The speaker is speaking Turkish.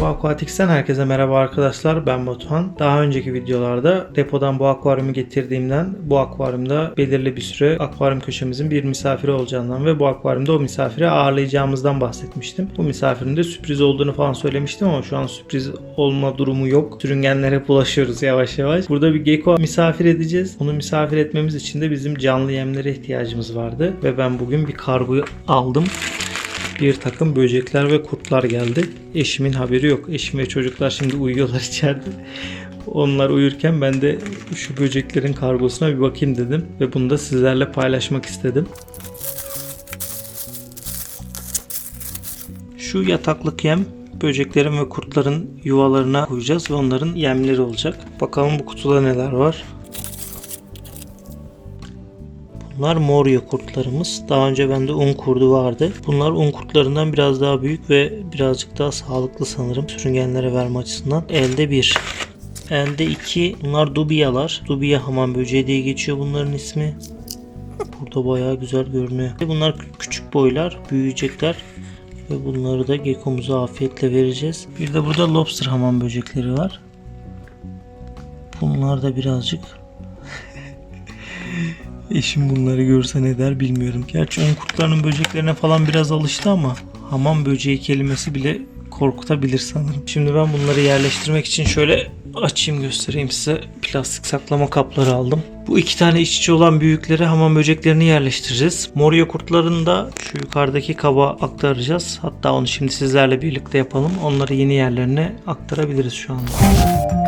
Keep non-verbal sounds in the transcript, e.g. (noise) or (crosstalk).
Bu Aquatics'ten herkese merhaba arkadaşlar. Ben Batuhan. Daha önceki videolarda depodan bu akvaryumu getirdiğimden bu akvaryumda belirli bir süre akvaryum köşemizin bir misafiri olacağından ve bu akvaryumda o misafiri ağırlayacağımızdan bahsetmiştim. Bu misafirin de sürpriz olduğunu falan söylemiştim ama şu an sürpriz olma durumu yok. Sürüngenlere bulaşıyoruz yavaş yavaş. Burada bir gecko misafir edeceğiz. Onu misafir etmemiz için de bizim canlı yemlere ihtiyacımız vardı ve ben bugün bir kargo aldım bir takım böcekler ve kurtlar geldi. Eşimin haberi yok. Eşim ve çocuklar şimdi uyuyorlar (laughs) içeride. Onlar uyurken ben de şu böceklerin kargosuna bir bakayım dedim ve bunu da sizlerle paylaşmak istedim. Şu yataklık yem böceklerin ve kurtların yuvalarına koyacağız ve onların yemleri olacak. Bakalım bu kutuda neler var. Bunlar Morio kurtlarımız. Daha önce bende un kurdu vardı. Bunlar un kurtlarından biraz daha büyük ve birazcık daha sağlıklı sanırım sürüngenlere verme açısından. Elde bir. Elde iki. Bunlar dubiyalar. Dubiya hamam böceği diye geçiyor bunların ismi. Burada bayağı güzel görünüyor. Bunlar küçük boylar. Büyüyecekler. Ve bunları da gekomuza afiyetle vereceğiz. Bir de burada lobster hamam böcekleri var. Bunlar da birazcık Eşim bunları görse ne der bilmiyorum. Gerçi ön kurtlarının böceklerine falan biraz alıştı ama hamam böceği kelimesi bile korkutabilir sanırım. Şimdi ben bunları yerleştirmek için şöyle açayım göstereyim size. Plastik saklama kapları aldım. Bu iki tane iç içe olan büyükleri hamam böceklerini yerleştireceğiz. Morio kurtlarını da şu yukarıdaki kaba aktaracağız. Hatta onu şimdi sizlerle birlikte yapalım. Onları yeni yerlerine aktarabiliriz şu anda.